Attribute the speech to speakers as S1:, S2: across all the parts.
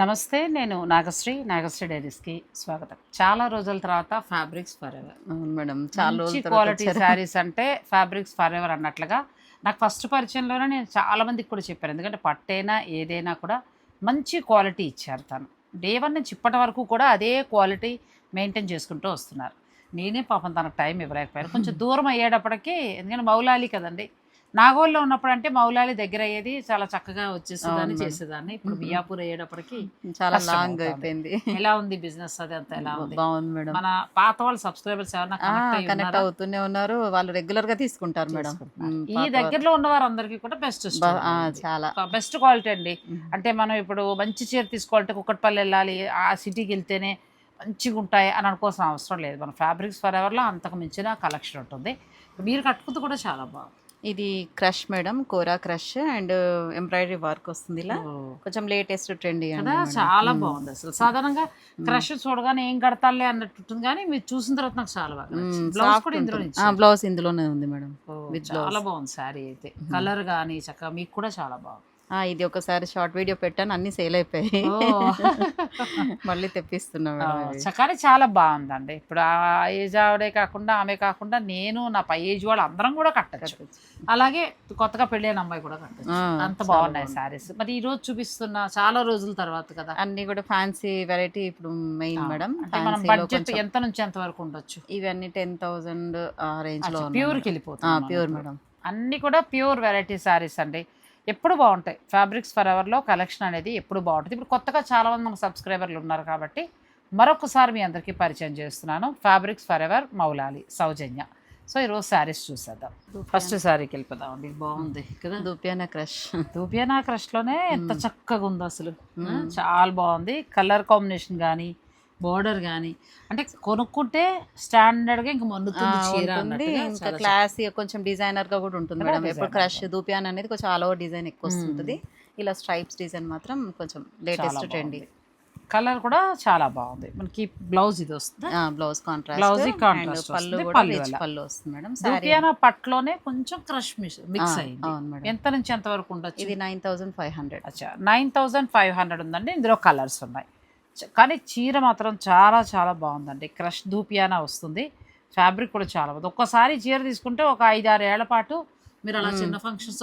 S1: నమస్తే నేను నాగశ్రీ నాగశ్రీ డైరీస్కి స్వాగతం. చాలా రోజుల తర్వాత ఫ్యాబ్రిక్స్ ఫర్ ఎవర్
S2: మేడం చాలా రోజుల
S1: క్వాలిటీ. శారీస్ అంటే ఫ్యాబ్రిక్స్ ఫర్ ఎవర్ అన్నట్లుగా నాకు ఫస్ట్ పరిచయంలోనే నేను చాలా మందికి కూడా చెప్పాను. ఎందుకంటే పట్టైనా ఏదైనా కూడా మంచి క్వాలిటీ ఇచ్చారు తను. డే వన్ నుంచి ఇప్పటి వరకు కూడా అదే క్వాలిటీ మెయింటైన్ చేసుకుంటూ వస్తున్నారు. నేనే పాపం తనకు టైం ఇవ్వలేకపోయాను. కొంచెం దూరం అయ్యేటప్పటికి ఎందుకంటే మౌలాలి కదండి నాగోల్లో ఉన్నప్పుడు అంటే మౌలాలి దగ్గర అయ్యేది చాలా చక్కగా వచ్చేసేదాన్ని. చేసేదాన్ని. ఇప్పుడు
S2: మ్మ్.
S1: మియాపూర్ అయ్యేటప్పటికి
S2: చాలా లాంగ్. అయిపోయింది.
S1: ఎలా ఉంది బిజినెస్ అది అంతా ఎలా ఉంది?
S2: బాగుంది మేడం.
S1: మన పాత వాళ్ళ సబ్స్క్రైబర్స్ కనెక్ట్?
S2: అవుతూనే ఉన్నారు. వాళ్ళు రెగ్యులర్గా తీసుకుంటారు మేడం.
S1: ఈ దగ్గరలో ఉన్న వారందరికీ కూడా బెస్ట్
S2: చాలా.
S1: బెస్ట్ క్వాలిటీ అండి. అంటే మనం ఇప్పుడు మంచి చీర తీసుకోవాలంటే కుక్కట్పల్లి వెళ్ళాలి ఆ సిటీకి వెళ్తేనే మంచిగా ఉంటాయి అని అనుకోవాల్సిన అవసరం లేదు. మన ఫ్యాబ్రిక్స్ ఫర్ ఎవర్లో అంతకు మించిన కలెక్షన్ ఉంటుంది. మీరు కట్టుకుంది కూడా చాలా బాగుంది.
S2: ఇది crush madam kora crush and embroidery work వస్తుంది ఇలా. కొంచెం లేటెస్ట్ ట్రెండ్
S1: కదా చాలా బాగుంది అసలు. సాధారణంగా క్రష్ చూడగానే ఏం కడతాలే అన్నట్టు ఉంటుంది కానీ మీరు చూసిన తర్వాత నాకు చాలా బాగా. బ్లౌజ్ కూడా ఇందులో
S2: బ్లౌజ్ ఇందులోనే ఉంది మేడం
S1: చాలా బాగుంది శారీ అయితే. కలర్ కానీ చక్కగా మీకు కూడా చాలా బాగుంది.
S2: ఇది ఒకసారి షార్ట్ వీడియో పెట్టాను అన్ని సేల్ అయిపోయాయి. మళ్ళీ తెప్పిస్తున్నా.
S1: చక్కని చాలా బాగుందండి. ఇప్పుడు ఆ ఏజ్ ఆవిడే కాకుండా ఆమె కాకుండా నేను నా పై ఏజ్ వాళ్ళు అందరం కూడా కట్టచ్చు. అలాగే కొత్తగా పెళ్ళైన అమ్మాయి కూడా కట్టచ్చు. అంత బాగున్నాయి. శారీస్ మరి ఈ రోజు చూపిస్తున్న చాలా రోజుల తర్వాత కదా?
S2: అన్ని కూడా ఫ్యాన్సీ వెరైటీ ఇప్పుడు మెయిన్ మేడం.
S1: మనం బడ్జెట్ ఎంత నుంచి ఎంత వరకు ఉండొచ్చు?
S2: ఇవన్నీ టెన్ థౌసండ్ రేంజ్లో
S1: ప్యూర్కి వెళ్ళిపోతుంది
S2: ప్యూర్ మేడం.
S1: అన్ని కూడా ప్యూర్ వెరైటీ శారీస్ అండి. ఎప్పుడు బాగుంటాయి. ఫ్యాబ్రిక్స్ ఫర్ ఎవర్లో కలెక్షన్ అనేది ఎప్పుడు బాగుంటుంది. ఇప్పుడు కొత్తగా చాలా మంది మన సబ్స్క్రైబర్లు ఉన్నారు కాబట్టి మరొకసారి మీ అందరికీ పరిచయం చేస్తున్నాను. Fabrics for ever Moulali Soujanya. So ఈరోజు శారీస్ చూసేద్దాం. ఫస్ట్ శారీకి వెళ్ళిపోదాం అండి బాగుంది కదా
S2: దూపియానా క్రష్.
S1: దూపియానా క్రష్లోనే ఎంత చక్కగా ఉంది అసలు చాలా బాగుంది. కలర్ కాంబినేషన్ కానీ బోర్డర్ కానీ అంటే కొనుక్కుంటే స్టాండర్డ్గా ఇంక మన్నుతుంది చీర
S2: ఇంకా క్లాసీ కొంచెం డిజైనర్గా కూడా ఉంటుంది మేడం. ఎప్పుడు క్రష్ దూపియానా అనేది కొంచెం ఆల్ ఓవర్ డిజైన్ ఎక్కువ వస్తుంటుంది. ఇలా స్ట్రైప్స్ డిజైన్ మాత్రం కొంచెం లేటెస్ట్ ట్రెండీ.
S1: కలర్ కూడా చాలా బాగుంది. మనకి బ్లౌజ్ ఇది వస్తుంది?
S2: బ్లౌజ్ కాంట్రాస్ట్
S1: Blouse కి contrast
S2: పళ్ళు
S1: పళ్ళు
S2: వస్తుంది మేడం. సారీ
S1: దూపియానా పట్లోనే కొంచెం క్రష్ మిక్స్ అయింది. ఎంత నుంచి ఎంత వరకు ఉండొచ్చు?
S2: ఇది నైన్ థౌసండ్ ఫైవ్ హండ్రెడ్.
S1: అచ్చా నైన్ థౌజండ్ ఫైవ్ హండ్రెడ్ ఉందండి. ఇందులో కలర్స్ ఉన్నాయి. కానీ చీర మాత్రం చాలా చాలా బాగుందండి. క్రష్ దూపియానా వస్తుంది. ఫ్యాబ్రిక్ కూడా చాలా బాగుంది. ఒక్కసారి చీర తీసుకుంటే ఒక ఐదు ఆరు ఏళ్ళ పాటు మీరు అలా చిన్న ఫంక్షన్స్.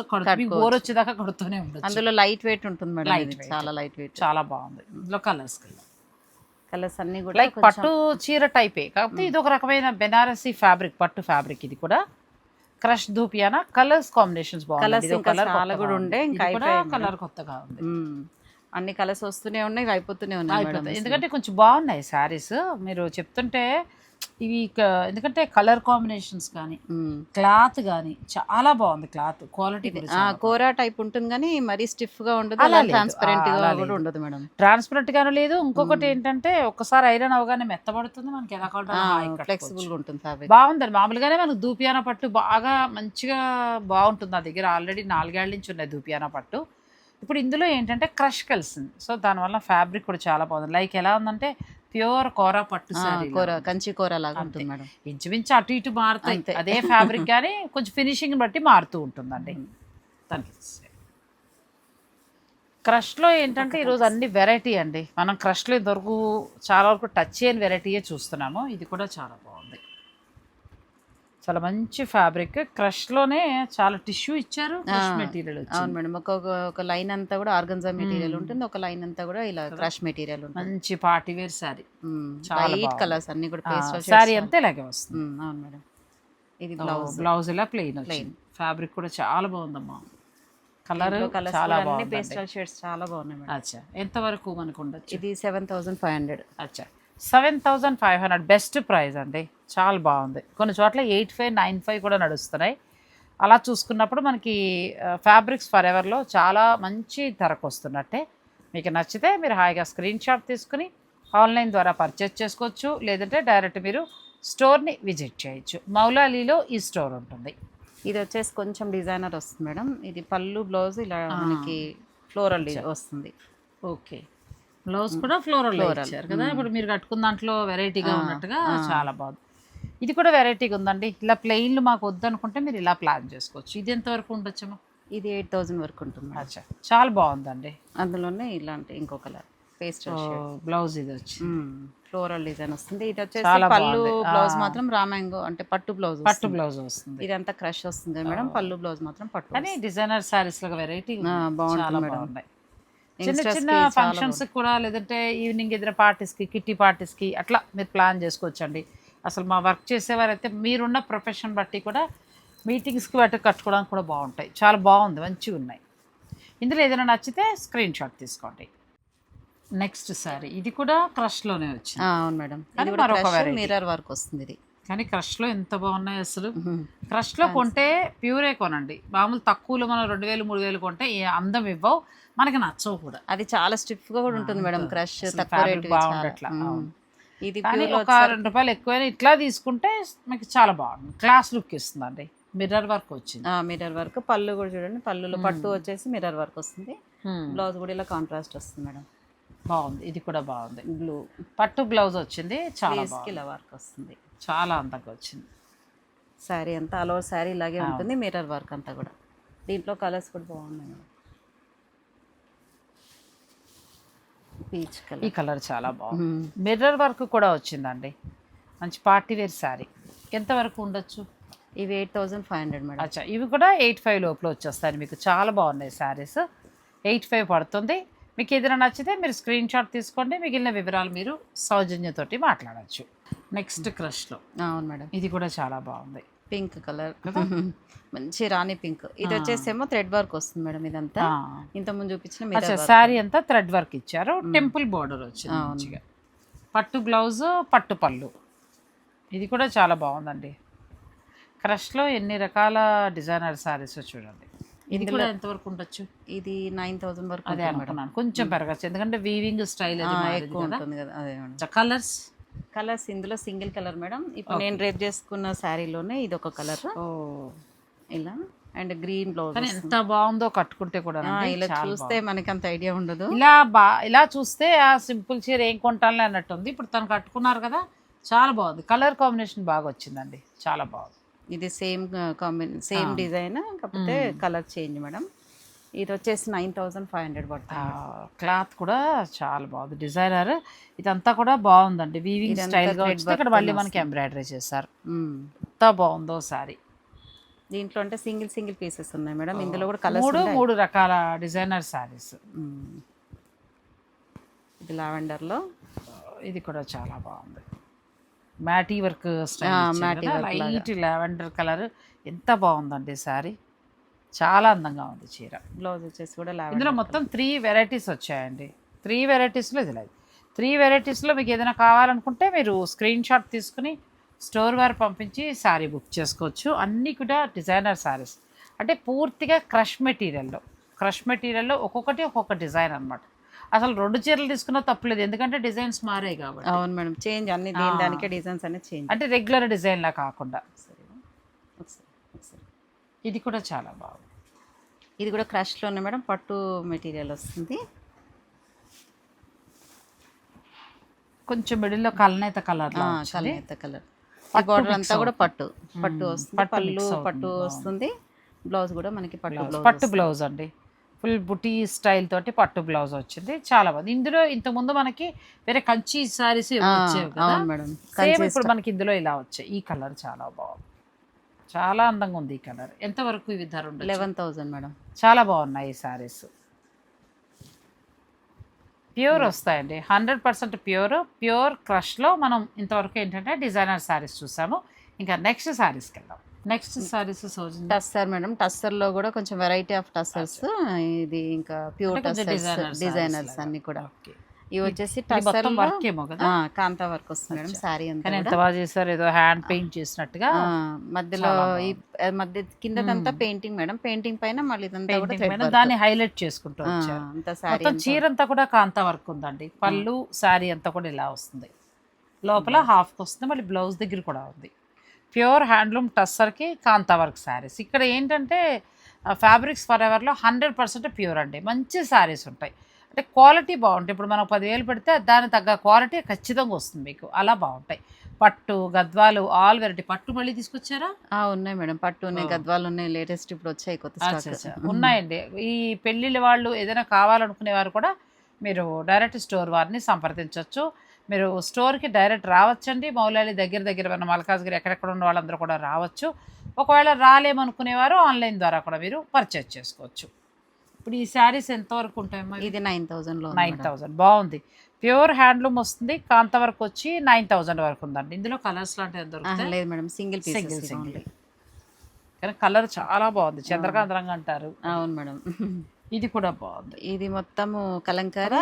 S1: బోర్ వచ్చేదాకా కడుతూనే ఉండొచ్చు.
S2: అందులో లైట్ వెయిట్ ఉంటుంది మేడం
S1: weight.
S2: చాలా లైట్ వెయిట్.
S1: చాలా బాగుంది. ఇందులో కలర్స్
S2: కలర్స్ అన్ని కూడా
S1: లైక్ పట్టు చీర టైపే. కాకపోతే ఇది ఒక రకమైన బెనారసీ ఫ్యాబ్రిక్ పట్టు ఫ్యాబ్రిక్ ఇది కూడా. క్రష్ ధూపియానా? కలర్స్ కాంబినేషన్స్ బాగుంది
S2: ఇంకా చాలా కూడా ఉండే, ఇంకా.
S1: కలర్ కొత్తగా ఉంది.
S2: అన్ని కలర్స్ వస్తూనే ఉన్నాయి అయిపోతూనే ఉన్నాయి.
S1: ఎందుకంటే కొంచెం బాగున్నాయి శారీస్. మీరు చెప్తుంటే ఇవి ఎందుకంటే కలర్ కాంబినేషన్స్ కానీ. క్లాత్ కానీ చాలా బాగుంది క్లాత్. క్వాలిటీ
S2: కోరా టైప్ ఉంటుంది కానీ మరీ స్టిఫ్గా ఉండదు
S1: అలా. ట్రాన్స్పరెంట్గా
S2: కూడా. ఉండదు మేడం.
S1: ట్రాన్స్పరెంట్ గాను లేదు. ఇంకొకటి ఏంటంటే ఒక్కసారి ఐరన్ అవగానే మెత్తబడుతుంది మనకి ఎలా కావాలంటే
S2: ఫ్లెక్సిబుల్. గా ఉంటుంది
S1: బాగుందండి. మామూలుగానే మనకు దూపియానా పట్టు బాగా మంచిగా బాగుంటుంది నా దగ్గర. ఆల్రెడీ నాలుగేళ్ళ నుంచి ఉన్నాయి దూపియానా పట్టు. ఇప్పుడు ఇందులో ఏంటంటే క్రష్ కలిసింది. సో దానివల్ల ఫ్యాబ్రిక్ కూడా చాలా బాగుంది. లైక్ ఎలా ఉందంటే ప్యూర్ కోరా పట్టు
S2: కూర కంచి కూర లాగా. ఉంటుంది మేడం.
S1: ఇంచుమించు అటు ఇటు మారుతాయి. అదే ఫ్యాబ్రిక్ కానీ కొంచెం ఫినిషింగ్ బట్టి మారుతూ ఉంటుందండి. దానికి క్రష్లో ఏంటంటే ఈరోజు అన్ని వెరైటీ అండి. మనం క్రష్లో ఇంతవరకు చాలా వరకు టచ్ చేయని వెరైటీయే చూస్తున్నాము. ఇది కూడా చాలా బాగుంది. చాలా మంచి ఫ్యాబ్రిక్. క్రష్లోనే చాలా టిష్యూ ఇచ్చారు క్రష్ మెటీరియల్
S2: అవును మేడం. ఒక ఒక లైన్ అంతా కూడా ఆర్గన్జా మెటీరియల్ ఉంటుంది. ఒక లైన్ అంతా కూడా ఇలా క్రష్ మెటీరియల్ ఉంటుంది.
S1: మంచి పార్టీ వేర్ చాలా
S2: లైట్. కలర్స్ అన్ని కూడా
S1: శారీ అంతా ఇలాగే వస్తుంది.
S2: అవును మేడం. ఇది బ్లౌజ్
S1: బ్లౌజ్ ఇలా ప్లెయిన్ వచ్చింది. ఫ్యాబ్రిక్ కూడా చాలా బాగుందమ్మా. కలర్ చాలా
S2: అన్ని పేస్టల్ షేడ్స్ చాలా బాగున్నాయి మేడం.
S1: అచ్చా. ఎంత వరకు మనకు ఉండొచ్చు?
S2: ఇది సెవెన్ థౌసండ్ ఫైవ్ హండ్రెడ్
S1: అచ్చా. Seven thousand five hundred. Best price అండి. చాలా బాగుంది. కొన్ని చోట్ల ఎయిట్ ఫైవ్ నైన్ ఫైవ్ కూడా నడుస్తున్నాయి. అలా చూసుకున్నప్పుడు మనకి ఫ్యాబ్రిక్స్ ఫర్ ఎవర్లో చాలా మంచి ధరకు వస్తున్నట్టే మీకు నచ్చితే మీరు హాయిగా స్క్రీన్ షాట్ తీసుకుని ఆన్లైన్ ద్వారా పర్చేస్ చేసుకోవచ్చు. లేదంటే డైరెక్ట్ మీరు స్టోర్ని విజిట్ చేయొచ్చు. మౌలాలీలో ఈ స్టోర్ ఉంటుంది.
S2: ఇది వచ్చేసి కొంచెం డిజైనర్ వస్తుంది మేడం. ఇది పళ్ళు బ్లౌజ్ ఇలా. మనకి ఫ్లోరల్ వస్తుంది.
S1: ఓకే. బ్లౌజ్ కూడా ఫ్లోరల్. ఇచ్చారు కదా. ఇప్పుడు మీరు కట్టుకున్న దాంట్లో వెరైటీగా ఉన్నట్టుగా. చాలా బాగుంది. ఇది కూడా వెరైటీగా ఉందండి. ఇలా ప్లెయిన్లు మాకు వద్దనుకుంటే మీరు ఇలా ప్లాన్ చేసుకోవచ్చు. ఇది ఎంతవరకు ఉండొచ్చమ్మా?
S2: ఇది ఎయిట్ థౌసండ్ వరకు ఉంటుంది.
S1: అచ్చా. చాలా బాగుందండి.
S2: అందులోనే ఇలాంటి ఇంకో కలర్ పేస్టల్ షేడ్
S1: బ్లౌజ్ ఇది వచ్చి
S2: ఫ్లోరల్ డిజైన్ వస్తుంది. ఇది వచ్చేసి పళ్ళు. బ్లౌజ్. మాత్రం రామాంగో అంటే పట్టు బ్లౌజ్
S1: పట్టు బ్లౌజ్ వస్తుంది.
S2: ఇదంతా క్రష్ వస్తుంది మేడం. పళ్ళు బ్లౌజ్ మాత్రం పట్టు
S1: కానీ డిజైనర్ సారీస్లో వెరైటీ
S2: బాగుంటుంది మేడం.
S1: చిన్న చిన్న ఫంక్షన్స్ కూడా లేదంటే ఈవినింగ్ ఏదైనా parties కి కిట్టి కి అట్లా మీరు ప్లాన్ చేసుకోవచ్చండి. అసలు మా వర్క్ చేసేవారైతే మీరున్న ప్రొఫెషన్ బట్టి కూడా మీటింగ్స్కి బట్టి కట్టుకోవడానికి కూడా బాగుంటాయి. చాలా బాగుంది మంచిగా ఉన్నాయి. ఇందులో ఏదైనా నచ్చితే స్క్రీన్ షాట్ తీసుకోండి. నెక్స్ట్ సారీ ఇది కూడా క్రష్లోనే వచ్చింది.
S2: అవును మేడం. మిర్రర్ వర్క్ వస్తుంది ఇది.
S1: కానీ క్రష్లో ఎంత బాగున్నాయి అసలు? క్రష్లో కొంటే ప్యూరే కొనండి. మామూలు తక్కువలో మనం రెండు వేలు మూడు వేలు కొంటే ఏ అందం ఇవ్వవు. మనకి నచ్చవు కూడా.
S2: అది చాలా స్టిఫ్గా కూడా ఉంటుంది మేడం క్రష్ తక్కువ రేట్
S1: బాగుండట్లా.
S2: ఇది
S1: కానీ ఒక రెండు రూపాయలు ఎక్కువైనా ఇట్లా తీసుకుంటే మీకు చాలా బాగుంది క్లాస్ లుక్ ఇస్తుందండి. మిర్రర్ వర్క్ వచ్చింది.
S2: Mirror work. పళ్ళు కూడా చూడండి. పళ్ళులో పట్టు వచ్చేసి మిర్రర్ వర్క్ వస్తుంది. బ్లౌజ్ కూడా ఇలా కాంట్రాస్ట్ వస్తుంది మేడం.
S1: బాగుంది. ఇది కూడా బాగుంది.
S2: బ్లూ.
S1: పట్టు బ్లౌజ్ వచ్చింది. చాలా
S2: వర్క్ వస్తుంది.
S1: చాలా అందంగా వచ్చింది.
S2: శారీ అంతా ఓవర్ శారీ ఇలాగే ఉంటుంది మిర్రర్ వర్క్ అంతా కూడా. దీంట్లో కలర్స్ కూడా బాగున్నాయి పీచ్
S1: ఈ
S2: కలర్
S1: కలర్ చాలా బాగుంది. మిర్రర్ వర్క్ కూడా వచ్చిందండి. మంచి పార్టీ వేర్ శారీ ఎంతవరకు ఉండొచ్చు?
S2: ఇవి eight thousand five hundred madam.
S1: అచ్చా ఇవి కూడా ఎయిట్ ఫైవ్ లోపల వచ్చేస్తాయి మీకు. చాలా బాగున్నాయి శారీస్ ఎయిట్ ఫైవ్ పడుతుంది. మీకు ఏదైనా నచ్చితే మీరు స్క్రీన్ షాట్ తీసుకోండి. మిగిలిన వివరాలు మీరు సౌజన్యతోటి మాట్లాడచ్చు. నెక్స్ట్ క్రష్లో.
S2: అవును మేడం.
S1: ఇది కూడా చాలా బాగుంది.
S2: Pink colour. మంచి రాణి పింక్. ఇది వచ్చేసేమో థ్రెడ్ వర్క్ వస్తుంది మేడం ఇదంతా. ఇంత ముందు చూపించిన
S1: శారీ అంతా థ్రెడ్ వర్క్ ఇచ్చారు. టెంపుల్ బార్డర్ వచ్చింది మంచిగా. పట్టు బ్లౌజ్ పట్టు పళ్ళు. ఇది కూడా చాలా బాగుందండి. క్రష్లో ఎన్ని రకాల డిజైనర్ శారీస్ చూడండి. ఇది కూడా ఎంతవరకు ఉండొచ్చు?
S2: ఇది నైన్ థౌసండ్ వరకు
S1: అదే అనుకున్నాను. కొంచెం పెరగచ్చు. ఎందుకంటే వీవింగ్ స్టైల్
S2: ఎక్కువ
S1: కదా.
S2: ఉంటుంది కదా.
S1: కలర్స్
S2: కలర్స్ ఇందులో సింగిల్ కలర్ మేడం. ఇప్పుడు నేను రేప్ చేసుకున్న శారీలోనే ఇది ఒక కలర్.
S1: ఓ.
S2: ఇలా. And green blouse.
S1: ఎంత బాగుందో కట్టుకుంటే కూడా
S2: ఇలా చూస్తే మనకి అంత ఐడియా ఉండదు.
S1: ఇలా బా ఇలా చూస్తే ఆ సింపుల్ చీర ఏం కొంటానులే అన్నట్టు ఉంది ఇప్పుడు తను కట్టుకున్నారు కదా చాలా బాగుంది. కలర్ కాంబినేషన్ బాగా వచ్చిందండి. చాలా బాగుంది.
S2: ఇది సేమ్ కాంబినే సేమ్ డిజైన్ కాకపోతే కలర్ చేంజ్ మేడం. ఇది వచ్చేసి నైన్ థౌసండ్ ఫైవ్ హండ్రెడ్ పడుతుంది.
S1: క్లాత్ కూడా చాలా బాగుంది. డిజైనర్ ఇదంతా కూడా బాగుందండి. వీవింగ్
S2: ఇదంతా
S1: స్టైల్గా
S2: thread
S1: వచ్చింది ఇక్కడ మళ్ళీ మనకి ఎంబ్రాయిడరీ చేశారు. ఎంత బాగుందో సారీ
S2: దీంట్లో అంటే సింగిల్ సింగిల్ పీసెస్ ఉన్నాయి మేడం. ఇందులో కూడా కలర్స్
S1: మూడు మూడు రకాల డిజైనర్ శారీస్.
S2: ఇది లావెండర్లో
S1: ఇది కూడా చాలా బాగుంది. మ్యాటీ వర్క్
S2: మ్యాటీ.
S1: Light lavender colour. ఎంత బాగుందండి సారీ చాలా అందంగా ఉంది చీర.
S2: బ్లౌజ్ వచ్చేసి కూడా
S1: ఇందులో మొత్తం త్రీ వెరైటీస్ వచ్చాయండి. త్రీ వెరైటీస్లో ఇది లేదు. త్రీ వెరైటీస్లో మీకు ఏదైనా కావాలనుకుంటే మీరు స్క్రీన్ షాట్ తీసుకుని స్టోర్ వారు పంపించి శారీ బుక్ చేసుకోవచ్చు. అన్నీ కూడా డిజైనర్ శారీస్ అంటే పూర్తిగా క్రష్ మెటీరియల్లో క్రష్ మెటీరియల్లో ఒక్కొక్కటి ఒక్కొక్క డిజైన్ అన్నమాట. అసలు రెండు చీరలు తీసుకున్నా తప్పలేదు ఎందుకంటే డిజైన్స్ మారాయి కాబట్టి.
S2: అవును మేడం. చేంజ్ అన్ని దేని దానికే డిజైన్స్ అనేది చేంజ్
S1: అంటే రెగ్యులర్ డిజైన్లా కాకుండా. ఇది కూడా చాలా బాగుంది.
S2: ఇది కూడా క్రష్లోనే మేడం పట్టు మెటీరియల్ వస్తుంది.
S1: కొంచెం మిడిల్లో కలనేత కలర్
S2: కలనేత కలర్. బార్డర్ అంతా కూడా. పట్టు పట్టు. వస్తుంది.
S1: పట్టు
S2: పళ్ళు పట్టు. వస్తుంది. బ్లౌజ్ కూడా మనకి పట్టు
S1: బ్లౌజ్. పట్టు బ్లౌజ్ అండి. ఫుల్ బుటీ స్టైల్ తోటి పట్టు బ్లౌజ్ వచ్చింది. చాలా బాగుంది. ఇందులో ఇంత ముందు మనకి వేరే కంచి సారీస్ వచ్చేవి కదా. సేమ్ ఇప్పుడు మనకి ఇందులో ఇలా వచ్చాయి. ఈ కలర్ చాలా బాగుంది. చాలా అందంగా ఉంది ఈ కలర్. ఎంత వరకు ఇవి ధర ఉండొచ్చు?
S2: లెవెన్ థౌజండ్ మేడం
S1: చాలా బాగున్నాయి ఈ సారీస్ ప్యూర్ వస్తాయండి. హండ్రెడ్ పర్సెంట్ ప్యూర్ ప్యూర్ క్రష్లో మనం ఇంతవరకు ఏంటంటే డిజైనర్ శారీస్ చూసాము. ఇంకా నెక్స్ట్ శారీస్కి వెళ్దాం. నెక్స్ట్ సౌజన్య
S2: టస్సర్ మేడం టస్సర్లో కూడా కొంచెం వెరైటీ ఆఫ్ టస్సర్స్ ఇది ఇంకా ప్యూర్ టస్సర్స్
S1: sarees
S2: డిజైనర్స్. అన్ని కూడా.
S1: ఓకే
S2: ఇవి వచ్చేసి టస్సర్
S1: వర్క్ ఏమో కదా?
S2: కాంతా వర్క్ వస్తుంది మేడం
S1: కానీ ఎంత. బాగా చేశారు? ఏదో హ్యాండ్ పెయింట్ చేసినట్టుగా
S2: మధ్యలో ఈ మధ్య కిందదంతా పెయింటింగ్ మేడం పెయింటింగ్ పైన మళ్ళీ ఇదంతా కూడా.
S1: దాన్ని హైలైట్ చేసుకుంటూ
S2: అంతా
S1: చీర అంతా. కూడా కాంతా వర్క్ ఉందండి. పళ్ళు శారీ అంతా కూడా ఇలా వస్తుంది. లోపల హాఫ్కి వస్తుంది మళ్ళీ బ్లౌజ్ దగ్గర కూడా ఉంది. ప్యూర్ హ్యాండ్లూమ్ టస్సర్కి కాంతా వర్క్ శారీస్ ఇక్కడ ఏంటంటే ఫ్యాబ్రిక్స్ ఫర్ ఎవర్లో హండ్రెడ్ పర్సెంట్ ప్యూర్ అండి. మంచి శారీస్ ఉంటాయి. అంటే క్వాలిటీ బాగుంటాయి. ఇప్పుడు మనం పదివేలు పెడితే దానికి తగ్గ క్వాలిటీ ఖచ్చితంగా వస్తుంది మీకు. అలా బాగుంటాయి. పట్టు గద్వాలు ఆల్ వెరైటీ. పట్టు మళ్ళీ తీసుకొచ్చారా?
S2: ఉన్నాయి మేడం. పట్టు ఉన్నాయి గద్వాలు ఉన్నాయి. లేటెస్ట్ ఇప్పుడు వచ్చాయి కొత్త.
S1: ఉన్నాయండి. ఈ పెళ్ళిళ్ళ వాళ్ళు ఏదైనా కావాలనుకునే వారు కూడా మీరు డైరెక్ట్ స్టోర్ వారిని సంప్రదించవచ్చు మీరు స్టోర్కి డైరెక్ట్ రావచ్చండి. మౌలాలి దగ్గర దగ్గర ఉన్న మల్కాజ్గిరి ఎక్కడెక్కడ ఉన్న వాళ్ళందరూ కూడా రావచ్చు. ఒకవేళ రాలేమనుకునేవారు ఆన్లైన్ ద్వారా కూడా మీరు పర్చేజ్ చేసుకోవచ్చు. ఇప్పుడు ఈ శారీస్ ఎంతవరకు ఉంటాయమ్మా
S2: ఇది నైన్ థౌజండ్లో
S1: నైన్ థౌజండ్ బాగుంది. ప్యూర్ హ్యాండ్లూమ్ వస్తుంది. కాంత వరకు వచ్చి నైన్ థౌజండ్ వరకు ఉందండి. ఇందులో కలర్స్ లాంటివి దొరుకుతాయి?
S2: లేదు మేడం. Single
S1: single single. కానీ కలర్ చాలా బాగుంది. చంద్రకాంత రంగు అంటారు.
S2: అవును మేడం.
S1: ఇది కూడా బాగుంది.
S2: ఇది మొత్తము కలంకారీ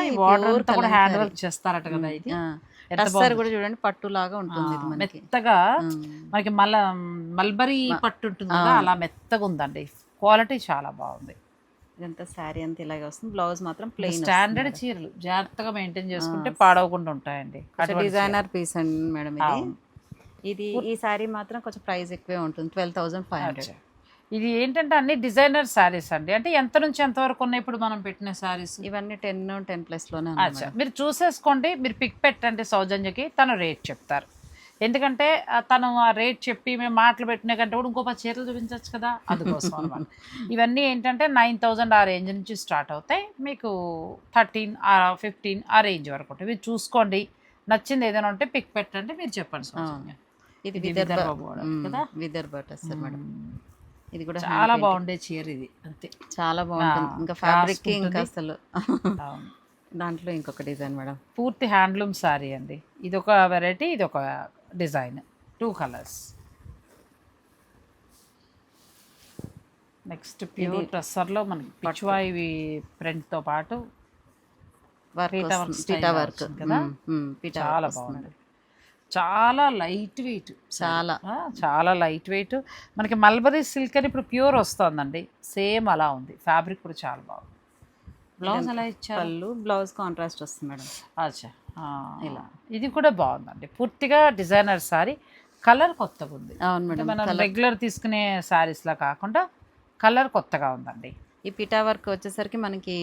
S1: అంతా కూడా హ్యాండ్ వర్క్ చేస్తారట కదా ఇది. ఎంత
S2: టస్సర్ కూడా చూడండి పట్టు లాగా ఉంటుంది ఇది
S1: ఆ,
S2: మనకి.
S1: మెత్తగా. మనకి మళ్ళా మల్బరీ పట్టు ఉంటుంది కదా అలా మెత్తగా ఉందండి. క్వాలిటీ చాలా బాగుంది.
S2: ఇదంతా శారీ అంతా ఇలాగే వస్తుంది. బ్లౌజ్ మాత్రం ప్లెయిన్
S1: స్టాండర్డ్ చీరలు. జాగ్రత్తగా మెయింటైన్ చేసుకుంటే పాడవకుండా ఉంటాయండి.
S2: డిజైనర్ పీస్ అండి మేడం ఇది. ఇది ఈ శారీ మాత్రం కొంచెం ప్రైస్ ఎక్కువే ఉంటుంది. Twelve thousand five hundred.
S1: ఇది ఏంటంటే అన్ని డిజైనర్ శారీస్ అండి. అంటే ఎంత నుంచి ఎంత వరకు ఉన్నాయి ఇప్పుడు మనం పెట్టిన శారీస్
S2: ఇవన్నీ టెన్ టెన్
S1: ప్లస్లోనే మీరు చూసేసుకోండి. మీరు పిక్ పెట్టండి సౌజన్యకి. తను రేట్ చెప్తారు. ఎందుకంటే తను ఆ రేట్ చెప్పి మేము మాటలు పెట్టిన కంటే కూడా ఇంకో పది చీరలు చూపించవచ్చు కదా అందుకోసం అనమాట ఇవన్నీ ఏంటంటే నైన్ థౌజండ్ ఆ రేంజ్ నుంచి స్టార్ట్ అవుతాయి. మీకు థర్టీన్ ఆ ఫిఫ్టీన్ ఆ రేంజ్ వరకు ఉంటాయి. మీరు చూసుకోండి. నచ్చింది ఏదైనా ఉంటే పిక్ పెట్టండి మీరు చెప్పండి
S2: ఇది విదర్భ.
S1: కదా?
S2: విదర్భ టస్సర్ మేడం ఇది కూడా
S1: చాలా బాగుండే చీర ఇది అంతే.
S2: చాలా బాగుంటుంది. ఇంకా ఫ్యాబ్రిక్ ఇంకా. అసలు. దాంట్లో ఇంకొక డిజైన్ మేడం.
S1: పూర్తి హ్యాండ్లూమ్ శారీ అండి. ఇది ఒక వెరైటీ ఇది ఒక design. Two colours next pure టస్సర్లో మనకి పిచ్వాయి ప్రింట్తో పాటు
S2: వర్క్
S1: పీటా వర్క్. కదా?
S2: పీటా
S1: చాలా బాగుంది. చాలా లైట్ వెయిట్
S2: చాలా.
S1: చాలా లైట్ వెయిట్ మనకి మల్బరీ సిల్క్ అని ఇప్పుడు ప్యూర్ వస్తుందండి. సేమ్ అలా ఉంది. ఫ్యాబ్రిక్ కూడా చాలా బాగుంది. బ్లౌజ్ ఎలా ఇచ్చారు?
S2: పళ్ళు బ్లౌజ్ కాంట్రాస్ట్ వస్తుంది మేడం.
S1: అచ్చా. ఇలా. ఇది కూడా బాగుందండి. పూర్తిగా డిజైనర్ సారీ. కలర్ కొత్తగా ఉంది.
S2: అవును మేడం
S1: మనం రెగ్యులర్ తీసుకునే సారీస్ లా కాకుండా కలర్ కొత్తగా ఉందండి.
S2: ఈ పిటా వర్క్ వచ్చేసరికి మనకి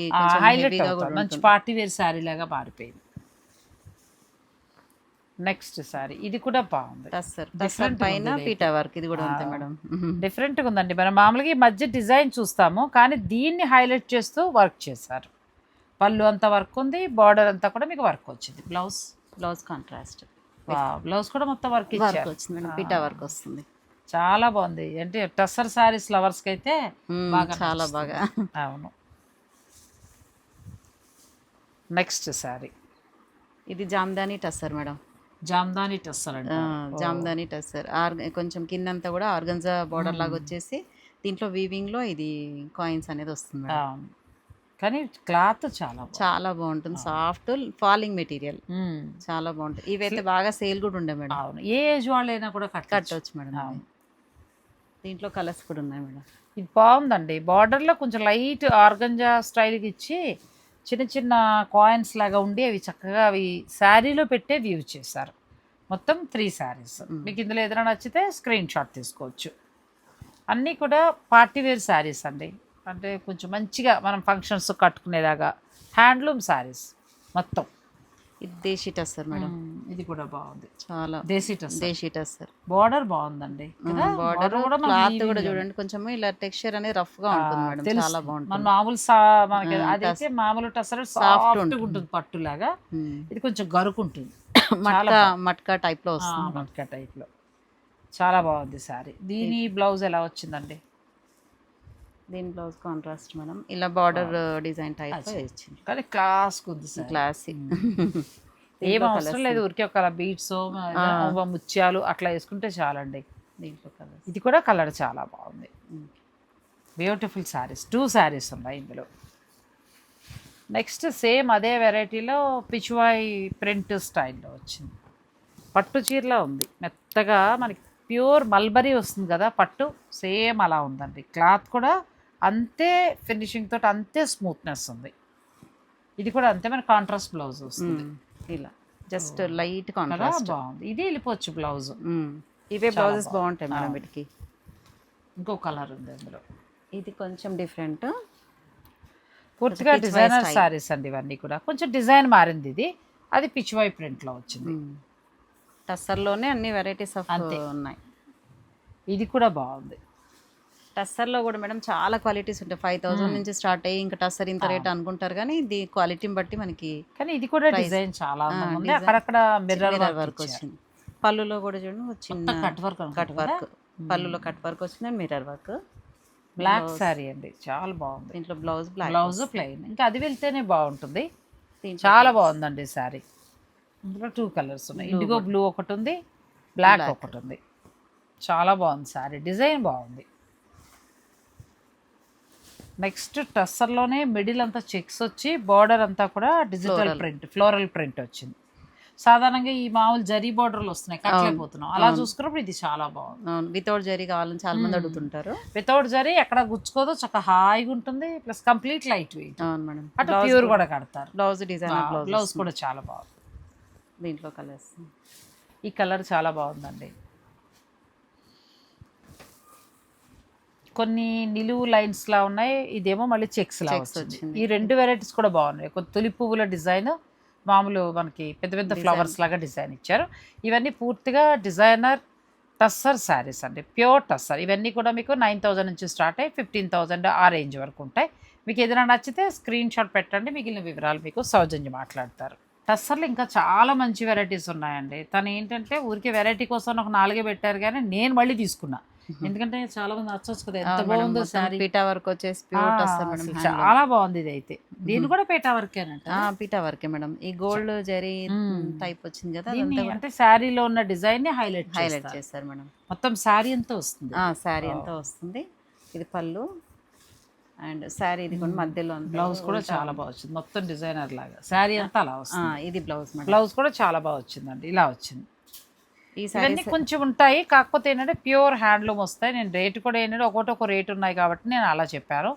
S1: హైలైట్ మంచి పార్టీ వేర్ శారీ లాగా మారిపోయింది. Next sorry. ఇది కూడా బాగుంది.
S2: టస్సర్ టస్సర్ పైన పీటా వర్క్ ఇది కూడా ఉంది మేడం.
S1: డిఫరెంట్గా ఉందండి. మనం మామూలుగా ఈ మధ్య డిజైన్ చూస్తాము కానీ దీన్ని హైలైట్ చేస్తూ వర్క్ చేశారు. పళ్ళు అంతా వర్క్ ఉంది బార్డర్ అంతా కూడా మీకు వర్క్ వచ్చింది. బ్లౌజ్
S2: బ్లౌజ్ కాంట్రాస్ట్
S1: బ్లౌజ్ కూడా మొత్తం వర్క్ ఇచ్చారు.
S2: వచ్చింది పీటా వర్క్ వస్తుంది.
S1: చాలా బాగుంది. అంటే టస్సర్ సారీస్ లవర్స్కి అయితే బాగా
S2: చాలా. బాగా.
S1: అవును. నెక్స్ట్ సారీ
S2: ఇది జామ్దాని టస్సర్ మేడం.
S1: జామ్దాని టస్సర్ అంటే.
S2: జామ్దాని టస్సర్. ఆర్ కొంచెం కిందంతా కూడా ఆర్గన్జా బార్డర్ లాగా వచ్చేసి దీంట్లో వీవింగ్లో ఇది కాయిన్స్ అనేది వస్తుంది.
S1: కానీ క్లాత్ చాలా.
S2: చాలా బాగుంటుంది. Soft falling material. చాలా బాగుంటుంది. ఇవైతే బాగా సేల్ కూడా ఉండే మేడం.
S1: అవును. ఏ ఏజ్ వాళ్ళైనా కూడా కట్టచ్చు
S2: కట్టవచ్చు మేడం. దీంట్లో కలర్స్ కూడా ఉన్నాయి మేడం.
S1: ఇది బాగుందండి. బార్డర్లో కొంచెం లైట్ ఆర్గంజా స్టైల్కి ఇచ్చి చిన్న చిన్న కాయిన్స్ లాగా ఉండి అవి చక్కగా అవి శారీలో పెట్టే వ్యూ చేశారు. మొత్తం త్రీ శారీస్. మీకు ఇందులో ఏదైనా నచ్చితే స్క్రీన్ షాట్ తీసుకోవచ్చు. అన్నీ కూడా పార్టీ వేర్ శారీస్ అండి. అంటే కొంచెం మంచిగా మనం ఫంక్షన్స్ కట్టుకునేలాగా. హ్యాండ్లూమ్ శారీస్ మొత్తం.
S2: ఇది దేశీ టస్సర్ మేడం.
S1: ఇది కూడా బాగుంది.
S2: చాలా
S1: దేశీ డ్రెస్
S2: దేశీ టస్సర్.
S1: బార్డర్ బాగుందండి?
S2: బార్డర్
S1: కూడా
S2: క్లాత్ కూడా. చూడండి. కొంచెం ఇలా టెక్స్చర్ అనేది రఫ్గా ఉంటుంది మేడం. చాలా
S1: మన
S2: బాగుంటుంది
S1: మామూలు సా మనకి అదైతే మామూలు టసర్ సాఫ్ట్
S2: ఉంటుంది.
S1: పట్టులాగా. ఇది కొంచెం గరుకుంటుంది.
S2: మట్కా మట్కా టైప్లో వస్తుంది
S1: మట్కా టైప్లో చాలా బాగుంది సారీ. దీని బ్లౌజ్ ఎలా వచ్చిందండి?
S2: దీని బ్లౌజ్ కాంట్రాస్ట్ మేడం ఇలా బార్డర్ డిజైన్ టైప్ ఇచ్చింది
S1: కానీ క్లాస్ ఉంది సార్.
S2: క్లాసీ
S1: ఏం అవసరం లేదు ఊరికే ఒక బీట్స్ ముత్యాలు అట్లా వేసుకుంటే చాలండి.
S2: దీంట్లో కలర్స్
S1: ఇది కూడా కలర్ చాలా బాగుంది. బ్యూటిఫుల్ శారీస్ టూ శారీస్ ఉన్నాయి ఇందులో. నెక్స్ట్ సేమ్ అదే వెరైటీలో పిచ్వాయ్ ప్రింట్ స్టైల్లో వచ్చింది. పట్టు చీరలో ఉంది. మెత్తగా మనకి ప్యూర్ మల్బరీ వస్తుంది కదా పట్టు. సేమ్ అలా ఉందండి. క్లాత్ కూడా అంతే ఫినిషింగ్ తోటి అంతే స్మూత్నెస్ ఉంది. ఇది కూడా అంతే మన కాంట్రాస్ట్ బ్లౌజ్ వస్తుంది.
S2: ఇలా. జస్ట్ లైట్ కాంట్రాస్ట్
S1: బాగుంది. ఇది వెళ్ళిపోవచ్చు బ్లౌజ్.
S2: ఇవే బ్లౌజెస్ బాగుంటాయి మేడం వీటికి.
S1: ఇంకో కలర్ ఉంది అందులో.
S2: ఇది కొంచెం డిఫరెంట్.
S1: పూర్తిగా డిజైనర్ సారీస్ అండి ఇవన్నీ కూడా. కొంచెం డిజైన్ మారింది ఇది. అది పిచ్వై ప్రింట్లో వచ్చింది.
S2: టస్సర్లోనే అన్ని వెరైటీస్ ఆఫ్ ఉన్నాయి.
S1: ఇది కూడా బాగుంది.
S2: టస్సర్లో కూడా మేడం చాలా క్వాలిటీస్ ఉంటాయి. ఫైవ్ థౌసండ్ నుంచి స్టార్ట్ అయ్యి ఇంకా టస్సర్ ఇంత రేట్ అనుకుంటారు కానీ ఇది క్వాలిటీని బట్టి మనకి
S1: కానీ ఇది కూడా. డిజైన్ చాలా. అక్కడక్కడ మిర్రర్
S2: వర్క్ వచ్చింది. పళ్ళులో కూడా చూడండి చిన్న
S1: కట్ వర్క్
S2: కట్ వర్క్. పళ్ళులో కట్ వర్క్ వచ్చింది మిర్రర్ వర్క్.
S1: బ్లాక్ శారీ అండి. చాలా బాగుంది.
S2: దీంట్లో బ్లౌజ్ బ్లాక్
S1: బ్లౌజ్ ప్లెయిన్ ఇంకా అది వెళ్తేనే బాగుంటుంది. చాలా బాగుందండి శారీ ఇందులో టూ కలర్స్ ఉన్నాయి. ఇండిగో బ్లూ ఒకటి ఉంది బ్లాక్ ఒకటి ఉంది. చాలా బాగుంది శారీ డిజైన్ బాగుంది. నెక్స్ట్ టస్సర్లోనే మిడిల్ అంతా చెక్స్ వచ్చి బార్డర్ అంతా కూడా డిజిటల్ ప్రింట్ ఫ్లోరల్ ప్రింట్ వచ్చింది. సాధారణంగా ఈ మామూలు జరీ బార్డర్లు వస్తున్నాయి కట్టలేకపోతున్నాం అలా చూసుకున్నప్పుడు ఇది చాలా బాగుంది.
S2: వితౌట్ జరీ కావాలని చాలా మంది అడుగుతుంటారు.
S1: వితౌట్ జరీ ఎక్కడ గుచ్చుకోదో చక్కగా హాయిగా ఉంటుంది ప్లస్ కంప్లీట్ లైట్ వెయిట్.
S2: అవును మేడం.
S1: అటు ప్యూర్ కూడా కడతారు.
S2: బ్లౌజ్ డిజైన్ బ్లౌజ్
S1: బ్లౌజ్ కూడా చాలా బాగుంది.
S2: దీంట్లో కలర్స్.
S1: ఈ కలర్ చాలా బాగుందండి. కొన్ని నిలువు లైన్స్ లా ఉన్నాయి. ఇదేమో మళ్ళీ చెక్స్ లా. ఈ రెండు వెరైటీస్ కూడా బాగున్నాయి. ఒక తొలి పువ్వుల డిజైన్ మామూలు మనకి పెద్ద పెద్ద ఫ్లవర్స్ లాగా డిజైన్ ఇచ్చారు. ఇవన్నీ పూర్తిగా డిజైనర్ టస్సర్ శారీస్ అండి. ప్యూర్ టస్సర్. ఇవన్నీ కూడా మీకు నైన్ థౌజండ్ నుంచి స్టార్ట్ అయ్యి ఫిఫ్టీన్ థౌజండ్ ఆ రేంజ్ వరకు ఉంటాయి. మీకు ఏదైనా నచ్చితే స్క్రీన్ షాట్ పెట్టండి. మిగిలిన వివరాలు మీకు సౌజన్య మాట్లాడతారు. టస్సర్లు ఇంకా చాలా మంచి వెరైటీస్ ఉన్నాయండి. తను ఏంటంటే ఊరికి వెరైటీ కోసం ఒక నాలుగే పెట్టారు కానీ నేను మళ్ళీ తీసుకున్నా. ఎందుకంటే చాలా మంది నచ్చొచ్చు కదా ఎంత బాగుందో శారీ.
S2: పీటా వర్క్ వచ్చేసి ప్యూర్ మేడం.
S1: చాలా బాగుంది ఇది అయితే దీన్ని కూడా పేటా వర్కేనంట
S2: ఆ, పీటా వర్కే మేడం. ఈ గోల్డ్ జరీ. టైప్ వచ్చింది కదా
S1: అంటే శారీలో ఉన్న డిజైన్ని హైలైట్
S2: హైలైట్ చేస్తారు. మేడం.
S1: మొత్తం శారీ అంతా వస్తుంది.
S2: ఆ శారీ అంతా వస్తుంది. ఇది పళ్ళు. అండ్ శారీ ఇది కూడా మధ్యలో
S1: బ్లౌజ్ కూడా చాలా బాగా వచ్చింది. మొత్తం డిజైనర్ లాగా. శారీ అంతా అలా వస్తుంది.
S2: ఇది బ్లౌజ్
S1: బ్లౌజ్ కూడా చాలా బాగా వచ్చిందండి. ఇలా వచ్చింది. ఇవన్నీ కొంచెం ఉంటాయి. కాకపోతే ఏంటంటే ప్యూర్ హ్యాండ్లూమ్ వస్తాయి. నేను రేటు కూడా ఏంటంటే ఒకటి ఒక రేట్ ఉన్నాయి కాబట్టి నేను అలా చెప్పాను.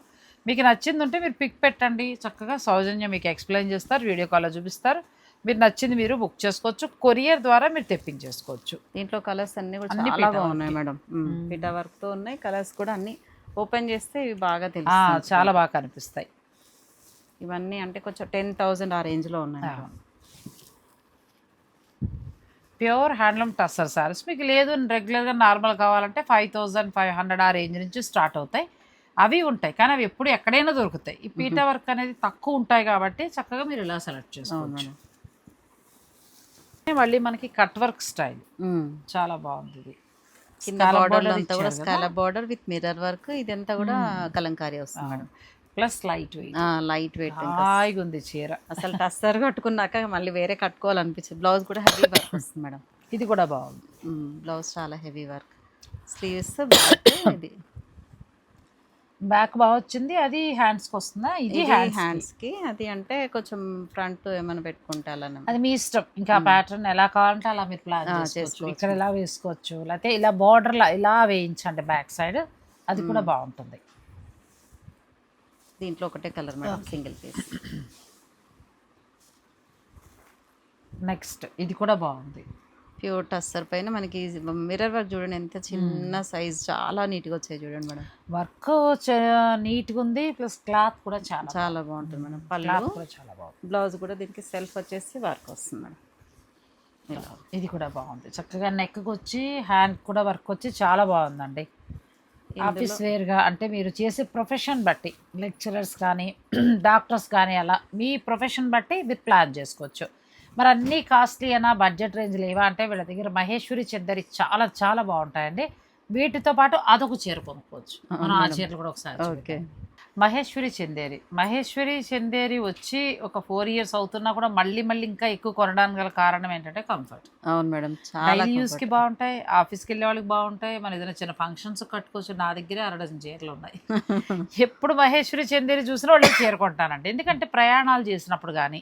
S1: మీకు నచ్చింది ఉంటే మీరు పిక్ పెట్టండి. చక్కగా సౌజన్యం మీకు ఎక్స్ప్లెయిన్ చేస్తారు. వీడియో కాల్లో చూపిస్తారు. మీరు నచ్చింది మీరు బుక్ చేసుకోవచ్చు. కొరియర్ ద్వారా మీరు తెప్పించేసుకోవచ్చు.
S2: దీంట్లో కలర్స్ అన్ని కూడా చాలా
S1: పీటా
S2: బాగున్నాయి మేడం. పిటా వర్క్తో ఉన్నాయి. కలర్స్ కూడా అన్ని ఓపెన్ చేస్తే ఇవి బాగా
S1: ఆ,
S2: తెలుస్తాయి.
S1: చాలా బాగా కనిపిస్తాయి.
S2: ఇవన్నీ అంటే కొంచెం టెన్ థౌసండ్ ఆ రేంజ్లో ఉన్నాయి.
S1: Pure handloom tussar sarees. మీకు లేదు రెగ్యులర్గా నార్మల్ కావాలంటే ఫైవ్ థౌజండ్ ఫైవ్ హండ్రెడ్ ఆ రేంజ్ నుంచి స్టార్ట్ అవుతాయి. అవి ఉంటాయి కానీ అవి ఎప్పుడు ఎక్కడైనా దొరుకుతాయి. ఈ పీటా వర్క్ అనేది తక్కువ ఉంటాయి కాబట్టి చక్కగా మీరు ఇలా సెలెక్ట్ చేసుకోవచ్చు. మళ్ళీ మనకి కట్ వర్క్ స్టైల్. చాలా బాగుంది ఇది.
S2: కింద బార్డర్ అంతా కూడా. Scallop border with mirror work ఇదంతా కూడా కలంకారీ వస్తుంది madam.
S1: Plus light weight.
S2: Light weight
S1: హాయిగా ఉంది చీర.
S2: అసలు టస్సర్ కట్టుకున్నాక మళ్ళీ వేరే కట్టుకోవాలనిపించింది. బ్లౌజ్ కూడా హెవీ వర్క్ వస్తుంది మేడం.
S1: ఇది కూడా బాగుంది.
S2: బ్లౌజ్ చాలా హెవీ వర్క్. స్లీవ్స్ ఇది?
S1: బ్యాక్ బాగా వచ్చింది. అది హ్యాండ్స్కి వస్తుందా? ఇది
S2: ఇది
S1: హ్యాండ్స్
S2: హ్యాండ్స్కి. అది అంటే కొంచెం ఫ్రంట్ ఏమైనా పెట్టుకుంటాలని
S1: అది మీ ఇష్టం. ఇంకా ప్యాటర్న్ ఎలా కావాలంటే అలా మీరు ప్లాన్ చేసుకోవచ్చు. ఇక్కడ ఇలా వేసుకోవచ్చు? లేకపోతే ఇలా border లా ఇలా వేయించండి బ్యాక్ సైడ్ అది కూడా బాగుంటుంది.
S2: దీంట్లో ఒకటే colour madam single piece.
S1: Next ఇది కూడా బాగుంది.
S2: ప్యూర్ టస్సర్ పైన మనకి మిర్రర్ వర్క్ చూడండి ఎంత చిన్న సైజ్ చాలా నీట్గా వచ్చాయి చూడండి మేడం.
S1: వర్క్ నీట్గా ఉంది ప్లస్ క్లాత్ కూడా చాలా
S2: చాలా బాగుంటుంది మేడం. పళ్ళు
S1: చాలా బాగుంది.
S2: బ్లౌజ్ కూడా దీనికి సెల్ఫ్ వచ్చేసి వర్క్ వస్తుంది మేడం.
S1: ఇది కూడా బాగుంది. చక్కగా నెక్కి వచ్చి హ్యాండ్ కూడా వర్క్ వచ్చి చాలా బాగుందండి. ఆఫీస్ వేర్గా అంటే మీరు చేసే ప్రొఫెషన్ బట్టి లెక్చరర్స్ కానీ డాక్టర్స్ కానీ అలా మీ ప్రొఫెషన్ బట్టి మీరు ప్లాన్ చేసుకోవచ్చు. మరి అన్నీ కాస్ట్లీ అయినా బడ్జెట్ రేంజ్ లేవా అంటే వీళ్ళ దగ్గర మహేశ్వరి చెద్దరి చాలా చాలా బాగుంటాయండి. వీటితో పాటు అదొక చీర కొనుక్కోవచ్చు. మనం ఆ చీరలు కూడా ఒకసారి
S2: ఓకే.
S1: మహేశ్వరి చందేరి. మహేశ్వరి చందేరి వచ్చి ఒక ఫోర్ ఇయర్స్ అవుతున్నా కూడా మళ్ళీ మళ్ళీ ఇంకా ఎక్కువ కొనడానికి గల కారణం ఏంటంటే కంఫర్ట్.
S2: అవును మేడం చాలా
S1: డైలీ యూస్కి బాగుంటాయి ఆఫీస్కి వెళ్ళే వాళ్ళకి బాగుంటాయి మన ఏదైనా చిన్న ఫంక్షన్స్ కట్టుకోవచ్చు నా దగ్గరే అర డజన్ చీరలు ఉన్నాయి. ఎప్పుడు మహేశ్వరి చందేరి చూసినా వాళ్ళు చీర కొంటానండి. ఎందుకంటే ప్రయాణాలు చేసినప్పుడు కానీ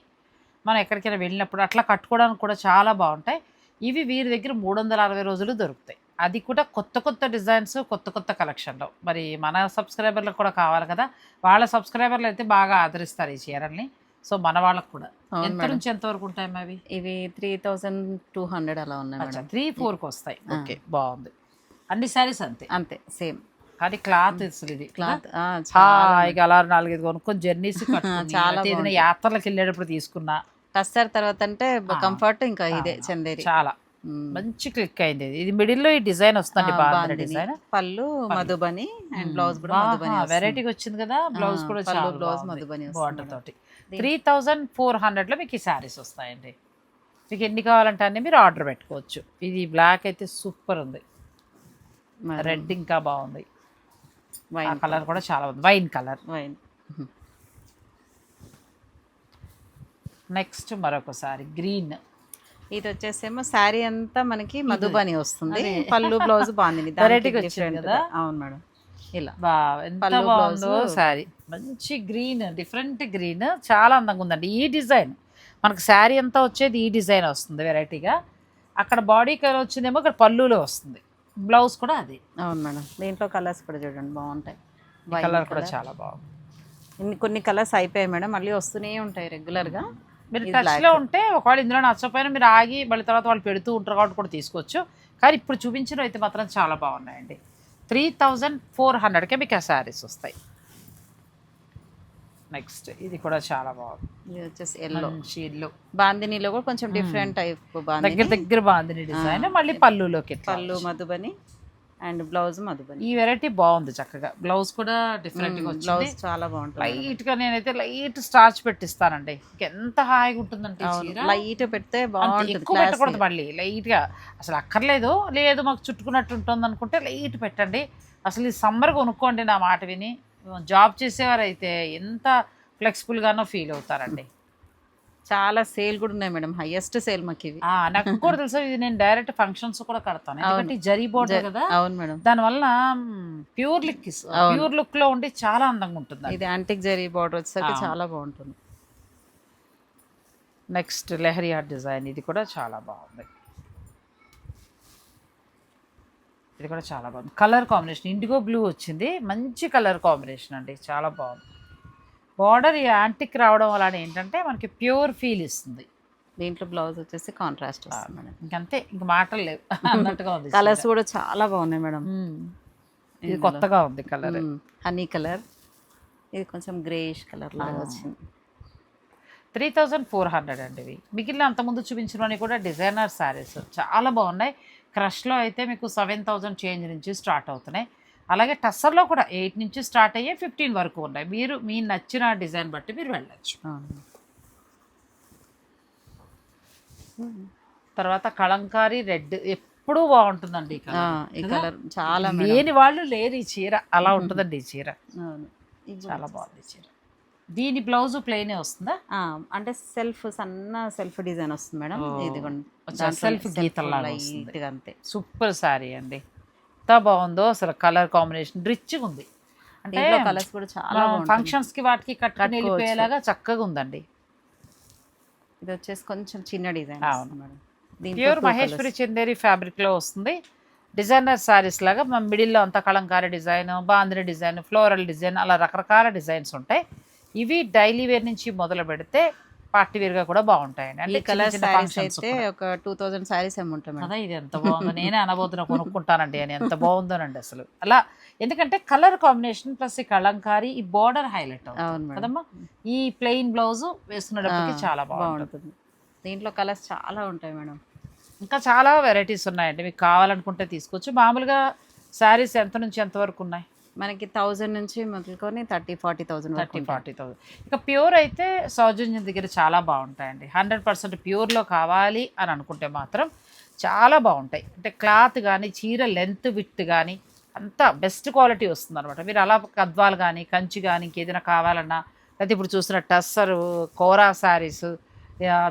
S1: మనం ఎక్కడికైనా వెళ్ళినప్పుడు అట్లా కట్టుకోవడానికి కూడా చాలా బాగుంటాయి. ఇవి వీరి దగ్గర మూడు వందల అరవై రోజులు దొరుకుతాయి. అది కూడా కొత్త కొత్త డిజైన్స్ కొత్త కొత్త కలెక్షన్లో. మరి మన సబ్స్క్రైబర్లకు కూడా కావాలి కదా. వాళ్ళ సబ్స్క్రైబర్లు అయితే బాగా ఆదరిస్తారు ఈ చీరల్ని. సో మన వాళ్ళకు కూడా. ఎంత. నుంచి ఎంత వరకు ఉంటాయి అవి?
S2: ఇవి త్రీ థౌజండ్ టూ హండ్రెడ్ అలా ఉన్నాయి
S1: త్రీ ఫోర్కి వస్తాయి. ఓకే బాగుంది. అన్ని శారీస్ అంతే.
S2: అంతే సేమ్.
S1: కానీ క్లాత్ అసలు ఇది.
S2: క్లాత్
S1: హాయిగా అలా నాలుగైదు కొనుక్కొని జర్నీస్
S2: చాలా
S1: ఏదైనా యాత్రలకు వెళ్ళేటప్పుడు తీసుకున్నా.
S2: టస్సర్ తర్వాత అంటే కంఫర్ట్ ఇంకా ఇదే చందేరి.
S1: చాలా. మంచి క్లిక్ అయింది. ఇది మిడిల్లో ఈ డిజైన్ వస్తుంది బాగుంది. డిజైన్.
S2: పళ్ళు మధుబని అండ్ బ్లౌజ్ కూడా మధుబని
S1: వెరైటీగా వచ్చింది కదా బ్లౌజ్ కూడా చాలా
S2: బ్లౌజ్ మధుబని
S1: బార్డర్. తోటి. త్రీ థౌజండ్ ఫోర్ హండ్రెడ్లో మీకు ఈ శారీస్ వస్తాయండి. మీకు ఎన్ని కావాలంటే అన్ని మీరు ఆర్డర్ పెట్టుకోవచ్చు. ఇది బ్లాక్ అయితే సూపర్ ఉంది. రెడ్ ఇంకా బాగుంది.
S2: వైన్
S1: కలర్ కూడా చాలా బాగుంది. Wine colour.
S2: వైన్.
S1: నెక్స్ట్ మరొకసారి గ్రీన్.
S2: ఇది వచ్చేసేమో శారీ అంతా మనకి మధుబని వస్తుంది. పళ్ళు బ్లౌజ్ బాగుంది.
S1: గా వచ్చింది కదా?
S2: అవును మేడం. ఇలా. పళ్ళు, blouse.
S1: శారీ. మంచి గ్రీన్ డిఫరెంట్ గ్రీన్. చాలా అందంగా ఉందండి. ఈ డిజైన్. మనకు శారీ అంతా వచ్చేది ఈ డిజైన్ వస్తుంది వెరైటీగా. అక్కడ బాడీ కలర్ వచ్చిందేమో ఇక్కడ పళ్ళులో వస్తుంది. బ్లౌజ్ కూడా అది.
S2: అవును మేడం. దీంట్లో కలర్స్ కూడా చూడండి బాగుంటాయి.
S1: కలర్ కూడా. చాలా బాగుంది.
S2: ఇన్ని కొన్ని కలర్స్ అయిపోయాయి మేడం. మళ్ళీ వస్తూనే ఉంటాయి రెగ్యులర్గా
S1: మీరు టచ్లో ఉంటే ఒకవేళ ఇందులో నచ్చకపోయినా మీరు ఆగి మళ్ళీ తర్వాత వాళ్ళు పెడుతూ ఉంటారు కాబట్టి కూడా తీసుకోవచ్చు. కానీ ఇప్పుడు చూపించిన అయితే మాత్రం చాలా బాగున్నాయండి. త్రీ థౌజండ్ ఫోర్ హండ్రెడ్కే మీకు ఆ శారీస్ వస్తాయి. నెక్స్ట్ ఇది కూడా చాలా బాగుంది.
S2: ఇది వచ్చేసి ఎల్లో
S1: మంచి ఇల్లు
S2: బాందినీలో కూడా కొంచెం డిఫరెంట్ టైప్
S1: దగ్గర
S2: బాందిని.
S1: దగ్గర బాగుంది డిజైన్. మళ్ళీ పళ్ళులోకి
S2: పళ్ళు మధుబని. And blouse Madhubani.
S1: ఈ వెరైటీ బాగుంది చక్కగా. బ్లౌజ్ కూడా డిఫరెంట్
S2: బ్లౌజ్ చాలా బాగుంటుంది.
S1: లైట్గా నేనైతే లైట్ స్టార్చ్ పెట్టిస్తానండి. ఎంత హాయిగా ఉంటుందంటే
S2: లైట్ పెడితే బాగుంటుంది
S1: ఎక్కువ పెట్టకూడదు మళ్ళీ లైట్గా అసలు అక్కర్లేదు లేదు మాకు చుట్టుకున్నట్టు ఉంటుంది అనుకుంటే లైట్ పెట్టండి. అసలు ఈ సమ్మర్ కొనుక్కోండి నా మాట విని. జాబ్ చేసేవారైతే ఎంత ఫ్లెక్సిబుల్ గానో ఫీల్ అవుతారండి.
S2: చాలా సేల్ కూడా ఉన్నాయి మేడం హైయెస్ట్ సేల్ మాకు ఇవి.
S1: ఆ, నాకు కూడా తెలుసా ఇది నేను డైరెక్ట్ ఫంక్షన్స్ కూడా కడతాను. ఎందుకంటే జరీ బోర్డర్ కదా
S2: అవును మేడం.
S1: దానివల్ల ప్యూర్ లుక్ ప్యూర్ లుక్లో ఉండి చాలా అందంగా ఉంటుంది
S2: ఇది యాంటిక్ జరీ బార్డర్ వచ్చేసరికి. చాలా బాగుంటుంది.
S1: నెక్స్ట్ లెహరియా డిజైన్ ఇది కూడా చాలా బాగుంది. ఇది కూడా చాలా బాగుంది. కలర్ కాంబినేషన్ ఇండిగో బ్లూ వచ్చింది. మంచి కలర్ కాంబినేషన్ అండి చాలా బాగుంది. బార్డర్ యాంటిక్ రావడం వల్ల ఏంటంటే మనకి ప్యూర్ ఫీల్ ఇస్తుంది.
S2: దీంట్లో బ్లౌజ్ వచ్చేసి కాంట్రాస్ట్ మేడం.
S1: ఇంకంతే ఇంక మాటలు లేవు. అన్నట్టుగా ఉంది
S2: కలర్స్ కూడా చాలా బాగున్నాయి మేడం.
S1: ఇది కొత్తగా ఉంది కలర్.
S2: Honey colour. ఇది కొంచెం గ్రేష్ కలర్ లాగా వచ్చింది.
S1: త్రీ థౌజండ్ ఫోర్ హండ్రెడ్ అండి ఇవి. మిగిలిన అంతకుముందు చూపించినవన్నీ కూడా డిజైనర్ శారీస్. చాలా బాగున్నాయి. క్రష్లో అయితే మీకు సెవెన్ థౌజండ్ చేంజ్ నుంచి స్టార్ట్ అవుతున్నాయి. అలాగే టస్సర్లో కూడా ఎయిట్ నుంచి స్టార్ట్ అయ్యే ఫిఫ్టీన్ వరకు ఉన్నాయి. మీరు మీ నచ్చిన డిజైన్ బట్టి మీరు వెళ్ళచ్చు. తర్వాత కలంకారీ రెడ్ ఎప్పుడూ బాగుంటుందండి ఈ కలర్.
S2: చాలా
S1: లేని వాళ్ళు లేరు ఈ చీర. అలా ఉంటుందండి ఈ చీర. చాలా బాగుంది చీర. దీని బ్లౌజ్ ప్లెయినే వస్తుందా?
S2: అంటే సెల్ఫ్ సన్న సెల్ఫ్ డిజైన్ వస్తుంది మేడం.
S1: ఓ.
S2: ఇది
S1: అచ్చా, self గీతల్లాగా వస్తుంది.
S2: లైట్గా అంతే.
S1: సూపర్ శారీ అండి. ఎంత బాగుందో అసలు కలర్ కాంబినేషన్ రిచ్గా ఉంది అంటే
S2: కలర్స్ కూడా చాలా
S1: ఫంక్షన్స్కి వాటికి కట్టుకుని
S2: కట్టుకోవచ్చు.
S1: వెళ్ళిపోయేలాగా చక్కగా ఉందండి
S2: ఇది వచ్చేసి కొంచెం చిన్న డిజైన్
S1: అవును.
S2: Madam
S1: pure Maheshwari. చందేరి ఫ్యాబ్రిక్లో వస్తుంది డిజైనర్ శారీస్ లాగా మన మిడిల్లో అంతా kalamkari design bandhani design floral design అలా రకరకాల డిజైన్స్ ఉంటాయి ఇవి డైలీ వేర్ నుంచి మొదలు పెడితే పార్టీ వేర్గా కూడా బాగుంటాయండి.
S2: ఈ
S1: అంటే
S2: కలర్ సారీస్ అయితే ఒక టూ థౌజండ్ సారీస్
S1: కదా ఇది ఎంత బాగుందో. నేనే అనబోతున్నా కొనుక్కుంటానండి అని. ఎంత బాగుందోనండి అసలు. అలా ఎందుకంటే కలర్ కాంబినేషన్ ప్లస్ ఈ కలంకారీ ఈ బార్డర్ హైలైట్ అవుతుంది. కదమ్మా? ఈ ప్లెయిన్ బ్లౌజ్ వేసుకునేటప్పటికి చాలా బాగుంటుంది.
S2: బాగుంటుంది. దీంట్లో కలర్స్ చాలా ఉంటాయి మేడం.
S1: ఇంకా చాలా వెరైటీస్ ఉన్నాయండి. మీకు కావాలనుకుంటే తీసుకోవచ్చు. మామూలుగా శారీస్ ఎంత నుంచి ఎంత వరకు ఉన్నాయి?
S2: మనకి థౌజండ్ నుంచి మొదలుకొని థర్టీ ఫార్టీ థౌజండ్ వరకు
S1: థర్టీ. Forty thousand. ఇక ప్యూర్ అయితే సౌజన్యం దగ్గర చాలా బాగుంటాయండి. హండ్రెడ్ పర్సెంట్ ప్యూర్లో కావాలి అని అనుకుంటే మాత్రం చాలా బాగుంటాయి. అంటే క్లాత్ కానీ చీర లెంత్ విత్ కానీ అంతా బెస్ట్ క్వాలిటీ వస్తుంది అనమాట మీరు అలా గద్వాలు కానీ కంచి కానీ ఇంకేదైనా కావాలన్నా లేకపోతే ఇప్పుడు చూసిన టస్సరు కోరా శారీస్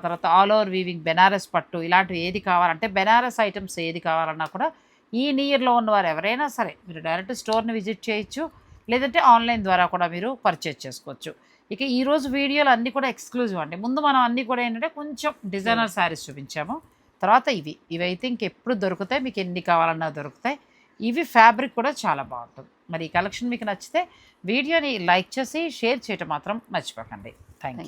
S1: తర్వాత ఆల్ ఓవర్ వీవింగ్ బెనారస్ పట్టు ఇలాంటివి ఏది కావాలంటే బెనారస్ ఐటమ్స్ ఏది కావాలన్నా కూడా ఈ నియర్లో ఉన్నవారు ఎవరైనా సరే మీరు డైరెక్ట్ స్టోర్ని విజిట్ చేయొచ్చు లేదంటే ఆన్లైన్ ద్వారా కూడా మీరు పర్చేజ్ చేసుకోవచ్చు. ఇక ఈరోజు వీడియోలు అన్నీ కూడా ఎక్స్క్లూజివ్ అండి. ముందు మనం అన్నీ కూడా ఏంటంటే కొంచెం డిజైనర్ శారీస్ చూపించాము. తర్వాత ఇవి. ఇవి అయితే ఇంకెప్పుడు దొరుకుతాయి మీకు ఎన్ని కావాలన్నా దొరుకుతాయి. ఇవి ఫ్యాబ్రిక్ కూడా చాలా బాగుంటుంది. మరి ఈ కలెక్షన్ మీకు నచ్చితే వీడియోని లైక్ చేసి షేర్ చేయటం మాత్రం మర్చిపోకండి. థ్యాంక్